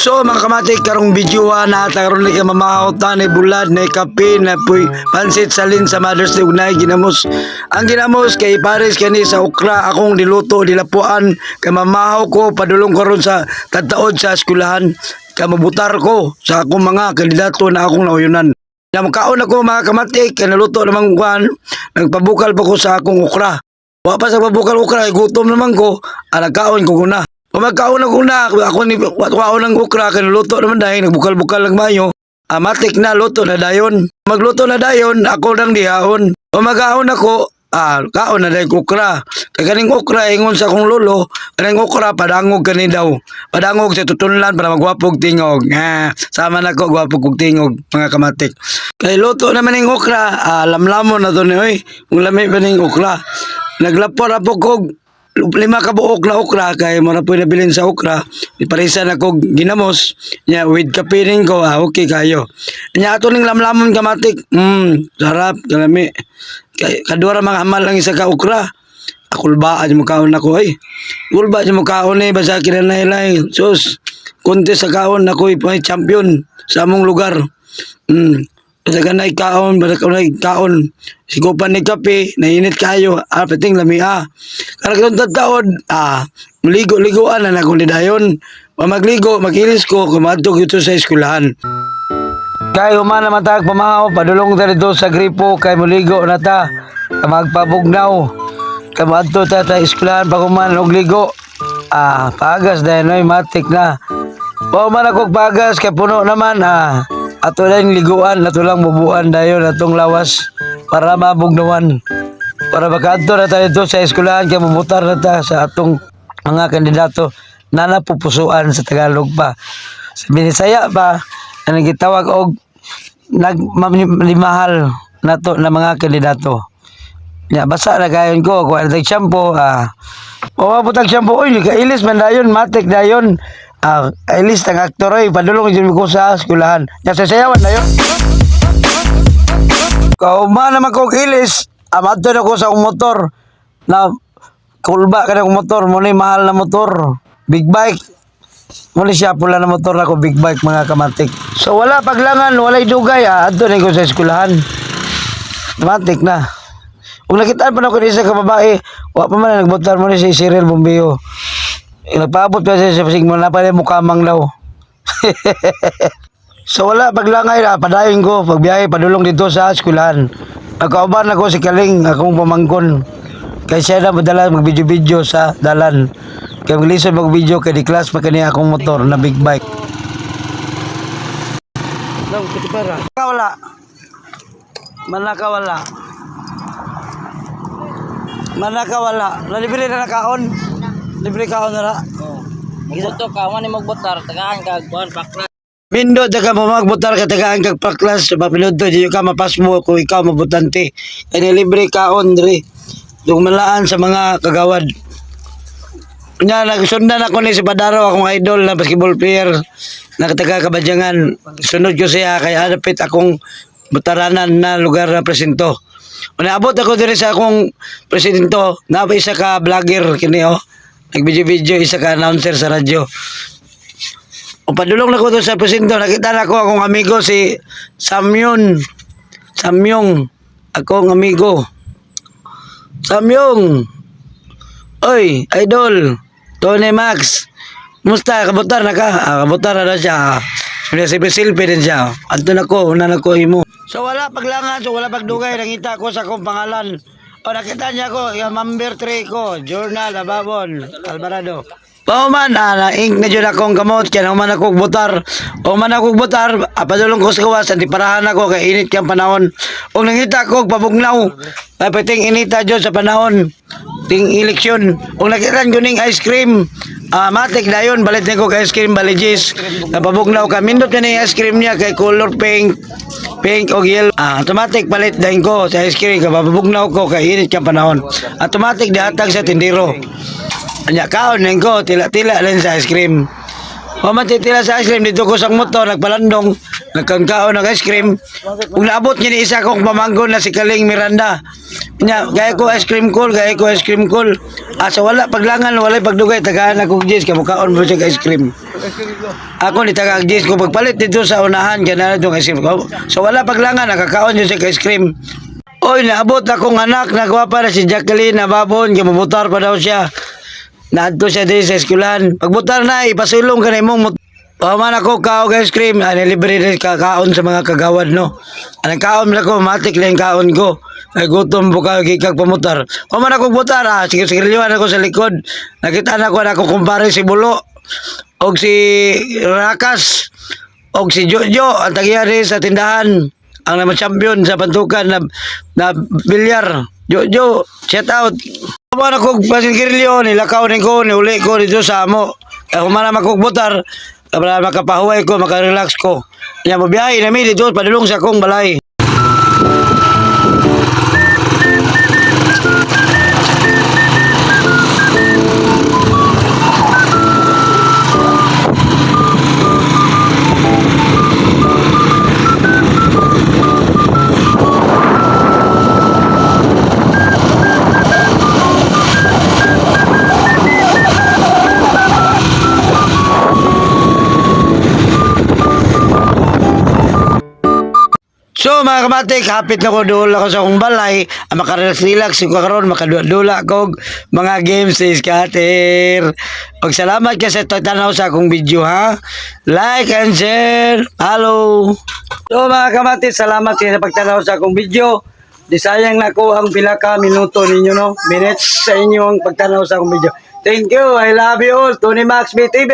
So mga kamati karong video na karon ni mamahot na ni bulad na kape na puy pansit salin sa Mother's Day unay ginamos. Ang ginamos kay Paris kani sa ukra akong niluto dilapuan kay mamahaw ko padulong karon sa tataod sa eskwelahan kay mabutar ko sa akong mga kandidato na akong nauyunan. Na makaon ako mga kamati kay naluto namang kuan nagpabukal pa ko sa akong ukra. Wa pa sa pabukal ukra, gutom naman ko, ah, nagkaon ko kuna. Kung magkaon ako na, ako ni watwaon ng ukra, kanuluto naman dahil, nagbukal-bukal ng mayo. Amatik na, luto na dayon. Magluto na dayon, ako nang dihaon. Kung magkaon ako, ah, kaon na dahil ukra. Kaya kaning ukra, ingon sa akong lolo, kaning ukra, padangog kani daw. Padangog sa tutunlan para magwapog tingog. Ah, sama na ko, gwapog kog tingog, mga kamatik. Kay luto naman ng ukra, ah, lamlamon na to ni, oy. Kung lami pa ng ukra. Naglapor ako kog lima ka buok na okra kay mo na po nabilin sa okra. Iparisan ako ginamos. Nya with kapiring ko ah okay kayo. Nya ato ning lamlamon kamatik. Mm sarap kalami. Kay kadura mga hamal lang isa ka okra. Akulba aja mo kaon ako ay ulba aja mo kaon eh basa kinanailay sus kunti sa kaon ako ay champion sa among lugar. Mm Ka na kaon, basta ka na kaon. Sigupan ni kape, nainit kayo, ah, pating lami ah. Karag itong taon, ah, ligo-ligoan na na kung dayon. Pa magligo, makilis ko, kumadtog ito sa eskwelahan. Kay humana matag pamahaw, padulong ta dito sa gripo, kay muligo na ta, magpabugnaw. Kay madto ta ta eskwelahan, pag human og ligo. Ah, pagas dahil noy matik na. O man ako pagas, kay puno naman ah. Ato lang liguan, ato lang bubuan dayon atong lawas para mabugnawan. Para makadto na tayo dito sa eskwelahan kay mamutar na ta sa atong mga kandidato na napupusuan sa Tagalog pa. Sa Binisaya pa, ang gitawag og nagmamahal nato na mga kandidato. Ya, basa na kayon ko, kuha na tayong shampoo, ah. O, mabutag shampoo, uy, kailis man dayon, matik dayon. Ah, kailis tang aktor, oy, padulong yun ko sa skulahan. Ya, sasayawan na yun. Kauma naman kong ilis, amadto na ko sa motor, na kulba ka na motor, muna mahal na motor, big bike. Muna siya pula na motor na ko, big bike, mga kamatik. So, wala paglangan, walay dugay, ah, adto na ko sa skulahan. Matik na. Kung nakitaan pa na ko isa ka babae, wa pa man na nagbutar mo ni si Cyril Bombeo. Nagpaabot pa siya sa pasig mo na pala mukamang daw. so wala, paglangay na, padayon ko, pagbiyahe, padulong dito sa eskwelahan. Nagkauban ako si Kaling, akong pamangkon. Kaya siya na madala mag-video-video sa dalan. Kaya maglison mag-video kay di class pa kaniya akong motor na big bike. Daw, katipara. Wala. Manaka wala. Manaka wala. Nalibre na nakaon. Libre kaon na na. Magsuto ka, wani magbotar, tagaan ka, buwan, pakla. Mindo daga mo magbutar ka tagaan kag paklas mapilod to di ka mapas mo kung ikaw mabutante. Kani libre kaon diri. Dumalaan sa mga kagawad. Nya nagsundan ako ni si Padaro akong idol na basketball player na taga Kabadyangan. Sunod ko siya kay adapit akong butaranan na lugar na presinto. Unaabot ako diri sa akong presidento, na isa ka vlogger kini oh. Nagbidyo-video isa ka announcer sa radyo. O padulong na ko doon sa presinto, nakita na ko akong amigo si Samyon. Samyong, akong amigo. Samyong. Oy, idol. Tony Max. Musta kabutar na ka? Ah, kabutar na siya. May si Silpi din siya. Anto na ko, una na ko imo. So wala paglangan, so wala pagdugay, nangita ko sa akong pangalan. O nakita niya ko, yung number 3 ko, Journal Ababon, Alvarado. Pauman, ah, na-ink na dyan akong kamot, kaya naman akong butar. O man akong butar, apadulong ko sa kawas, antiparahan ako, kay init kang panahon. O nangita ko, pabugnaw, ay pating inita dyan sa panahon, ting eleksyon. O nakita ko ning ice cream, ah, matik na yun, balit na ko kay ice cream, baligis, napabugnaw ka. Mindot na ice cream niya, kay color pink, pink o yellow. Ah, automatic palit din ko sa ice cream, kapabugnaw ko, kay init kang panahon. Automatic dihatag sa tindiro. Anya kaon ning ko tila-tila lang sa ice cream. O man titila sa ice cream dito ko sa motor nagpalandong nagkangkaon ng ice cream. Kung naabot niya ni isa kong pamanggon na si Kaling Miranda. Nya, gaya ko ice cream cool, gaya ko ice cream cool. Asa wala paglangan, wala pagdugay, tagaan ako Jis, kamukaon mo siya ice cream. Ako ni taga Jis ko pagpalit dito sa unahan, ganun itong ice cream ko. So wala paglangan, nakakaon niya siya ice cream. Oy, naabot akong anak, nagwapa na si Jacqueline na babon, kamubutar pa daw siya. Naadto siya din sa eskulan. Pagbutar na, ipasulong ka na imong Paman ako kaog ice cream, ano libre rin kakaon sa mga kagawad no. Anong kaon na ko, matik lang kaon ko. Ay gutom po ka gikag pamutar. Paman ako butar ah, sige sige ako sa likod. Nakita na ko na ako kumpare si Bulo. Og si Rakas. Og si Jojo, ang tagyari sa tindahan. Ang naman champion sa pantukan na, na bilyar. Jojo, shout out. Paman ako pasin kirilyo, nilakaw ni ko, niuli ko dito sa amo. Ako man na makukbutar, para makapahuway ko, makarelax ko. Kaya mabiyahe na mi dito, padulong sa akong balay. Mga kamatik, hapit na ko doon ako sa akong balay, ang makarelax-relax ko karon makadula ko mga games sa scatter. Og salamat ka sa tanaw sa akong video ha. Like and share. Follow. So mga kamatik, salamat kayo sa pagtanaw sa akong video. Di sayang na ko ang pila ka minuto ninyo no. Minutes sa inyo ang pagtanaw sa akong video. Thank you. I love you all. Tony Max BTV.